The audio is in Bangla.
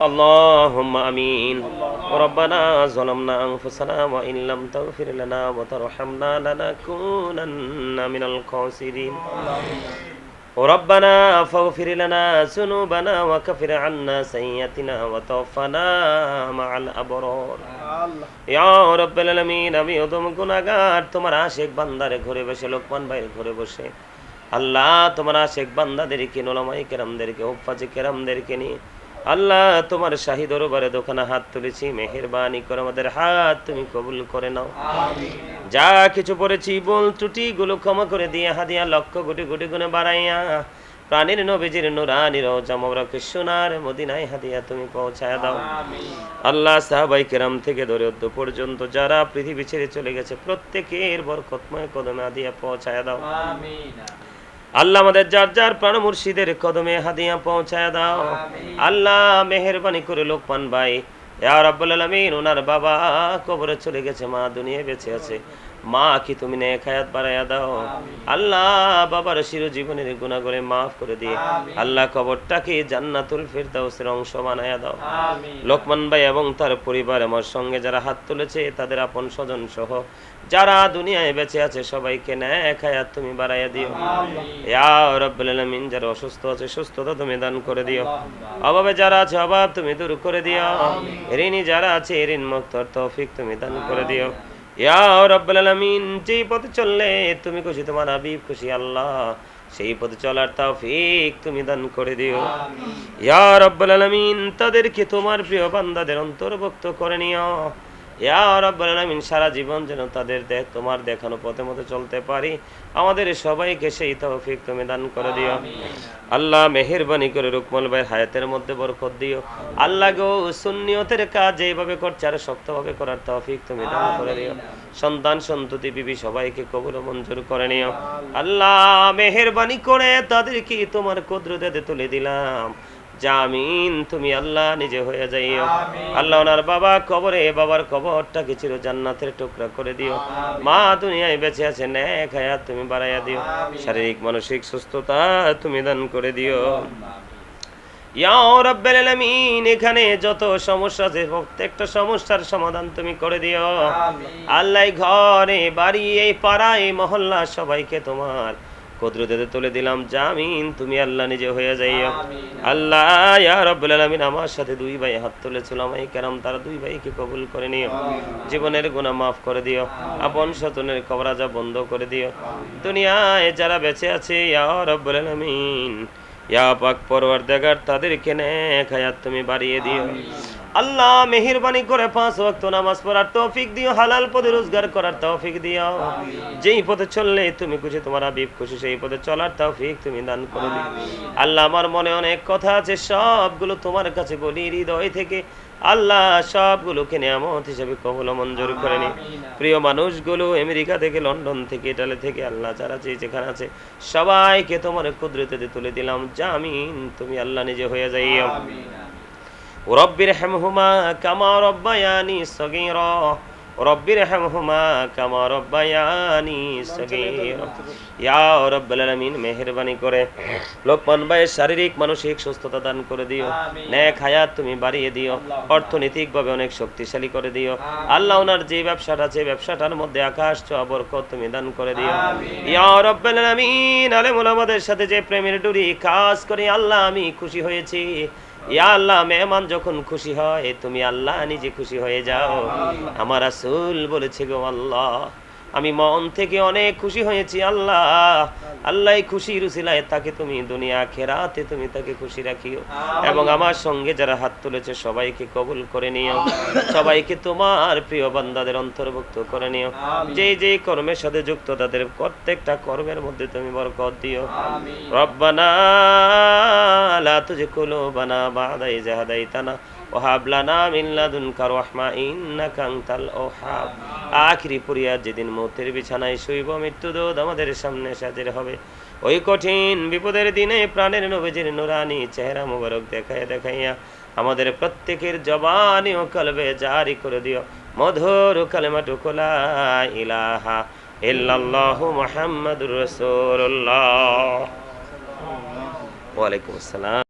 اللهم امين ربنا ظلمنا انفسنا وان لم تغفر لنا وترحمنا لنكونن من الخاسرين ربنا فاغفر لنا ذنوبنا وكفر عنا سيئاتنا وتوفنا مع الابرار ইয়া রব্বাল আলামিন আমি অদম গুনাহগার তোমার আশেক বান্দারে ঘরে বসে লোকমান ভাইয়ের ঘরে বসে আল্লাহ তোমার আশেক বান্দাদেরকে নোলামাই কেরামদেরকে হুফাজে কেরামদেরকে নিয়ে আল্লাহ তোমার শাহী দরবারে দোকানে হাত তুলেছি মেহেরবানি করে আমাদের হাত তুমি কবুল করে নাও। যা কিছু পড়েছি বল ত্রুটি গুলো ক্ষমা করে দিয়ে হাদিয়া লক্ষ কোটি কোটি গুণে বাড়াইয়া প্রাণীর নবীজির নুরানি রোজা মোবারক সোনার মদিনায় হাদিয়া তুমি পৌঁছায় দাও। আল্লাহ সাহাবাই কেরাম থেকে ধরে অদ্য পর্যন্ত যারা পৃথিবী ছেড়ে চলে গেছে প্রত্যেকের বরকতময় কদমে হাদিয়া পৌঁছায় দাও। আল্লাহ আমাদের যার যার প্রাণ মুর্শিদের কদমে হাদিয়া পৌঁছায় দাও। আল্লাহ মেহরবানি করে লোকমান ভাই ইয়া রাব্বুল আলামিন ওনার বাবা কবরে চলে গেছে মা দুনিয়ায় বেঁচে আছে। মা কি তুমি বাড়াইয়া দাও? আল্লাহ বাবার জীবনের করে মাফ করে দিয়ে আল্লাহ কবরটাকে জান্নাতুল ফিরদাউসের অংশ দাও। লোকমান ভাই এবং তার পরিবার আমার সঙ্গে যারা হাত তুলেছে তাদের আপন স্বজন সহ যারা দুনিয়ায় বেঁচে আছে সবাইকে হায়াত তুমি বাড়াইয়া দিও। ইয়া রাব্বুল আলামিন যারা অসুস্থ আছে সুস্থতা তুমি দান করে দিও। অভাবে যারা আছে অভাব তুমি দূর করে দিও। ঋণী যারা আছে ঋণ মুক্ত তৌফিক তুমি দান করে দিও। ইয়া রাব্বুল আলামিন যেই পথে চললে তুমি খুশি তোমার হাবিব খুশি আল্লাহ সেই পথে চলার তৌফিক তুমি দান করে দিও। ইয়া রাব্বুল আলামিন তাদেরকে তোমার প্রিয় বান্দাদের অন্তর্ভুক্ত করে নিও। ইয়া রাব্বুল আলামিন সারা জীবন যেন তাদের দেখ তোমার দেখানো পথে মতো চলতে পারি। আমাদের সবাইকে সেই তৌফিক তুমি দান করে দিও। আল্লাহ মেহেরবানি করে রুকমল ভাই হায়াতের মধ্যে বরকত দিও। আল্লাহ গো সুন্নিয়তের কাজ যেভাবে করছে আর শক্তভাবে করার তৌফিক তুমি দান করে দিও। সন্তান সন্ততি বিবি সবাইকে কবুল মঞ্জুর করে নিও। আল্লাহ মেহেরবানি করে তাদেরকে তোমার কুদরতে তুলে দিলাম। জামিন তুমি আল্লাহ নিজে হয়ে যাইও। আল্লাহ ওনার বাবা কবরে বাবার কবরটাকে চির জান্নাতের টুকরা করে দিও। মা দুনিয়ায় বেঁচে আছে নেক হায়াত তুমি বাড়াইয়া দিও। শারীরিক মানসিক সুস্থতা তুমি দান করে দিও। এখানে যত সমস্যা আছে প্রত্যেকটা সমস্যার সমাধান তুমি করে দিও। আল্লাহ ঘরে বাড়ি এই পাড়া এই মহল্লা সবাইকে তোমার কুদরতে তুলে দিলাম জামিন। তুমি আল্লাহ নিজে হয়ে যাইও। আল্লাহ ইয়া রাব্বুল আলামিন আমার সাথে দুই ভাই হাত তুলেছিল আমায় কেরাম তারা দুই ভাইকে কবুল করে নিও। জীবনের গুনাহ মাফ করে দিও। আপন স্বজনের কবরাজা বন্ধ করে দিও। দুনিয়ায় যারা বেঁচে আছে ইয়া রাব্বুল আলামিন ইয়া পাক পরওয়ারদিগার তাদেরকে নেক হায়াত তুমি বাড়িয়ে দিও। আল্লাহ মেহেরবানি করে পাঁচ ওয়াক্ত নামাজ পড়ার তৌফিক দিও হালাল পথে রোজগার করার তৌফিক দিও। যেই পথে চললে তুমি খুশি তোমার হাবিব খুশি সেই পথে চলার তৌফিক তুমি দান করে দিও। আল্লাহ আমার মনে অনেক কথা আছে সবগুলো তোমার কাছে বলি হৃদয় থেকে আল্লাহ সবগুলোকে নিয়ামত হিসেবে কবল ও মঞ্জুর করে নি প্রিয় মানুষগুলো আমেরিকা থেকে লন্ডন থেকে ইটালি থেকে আল্লাহ যারা যে যেখানে আছে সবাইকে তোমার কুদরতে তুলে দিলাম। জামিন তুমি আল্লাহ নিজে হয়ে যাইও। রব্বির করে লোকমান ভাইয়ের শারীরিক মানসিক সুস্থতা দান করে দিও। ন্যাক হায়াত তুমি বাড়িয়ে দিও। অর্থনৈতিক ভাবে অনেক শক্তিশালী করে দিও। আল্লাহ ওনার যে ব্যবসাটা আছে ব্যবসাটার মধ্যে আকাশ চবরক তুমি দান করে দিও। ইয়া রব্বুল আলামিন সাথে যে প্রেমের ডুরি কাজ করে আল্লাহ আমি খুশি হয়েছি। ইয়া আল্লাহ, মেহমান যখন খুশি হয়, তুমি আল্লাহ নিজে খুশি হয়ে যাও। আমার আসল বলেছে গো আল্লাহ, আমি মন থেকে অনেক খুশি হয়েছি আল্লাহ। আল্লাহ খুশি রুসিলায় তাকে তুমি দুনিয়া খেরাতে তুমি তাকে খুশি রাখিও। এবং আমার সঙ্গে যারা হাত তুলেছে সবাইকে কবুল করে নিও। সবাইকে তোমার প্রিয় বান্দাদের অন্তর্ভুক্ত করে নিও। যে যে কর্মের সাথে যুক্ত তাদের প্রত্যেকটা কর্মের মধ্যে তুমি বরকত দিও। রব্বানা লা তুজকুলুবানা বাদা ইয হাদাইতানা ওহাব লানা মিন লাদুনকা রাহমা ইন্নাকা আনতাল ওহাব। আখিরি পুরিয়া যেদিন মৌতের বিছানায় শুইব মৃত্যুদূত আমাদের সামনে সাজের হবে। ওই কঠিন বিপদের দিনে প্রাণের নবীজির নুরানি চেহারা মুবারক দেখাইয়া দেখাইয়া আমাদের প্রত্যেকের জবানি ও কলবে জারি করে দিও। মধুর কালেমা টুকুলা ইলাহা ইল্লাল্লাহু মুহাম্মাদুর রাসূলুল্লাহ। ওয়ালাইকুম আসসালাম।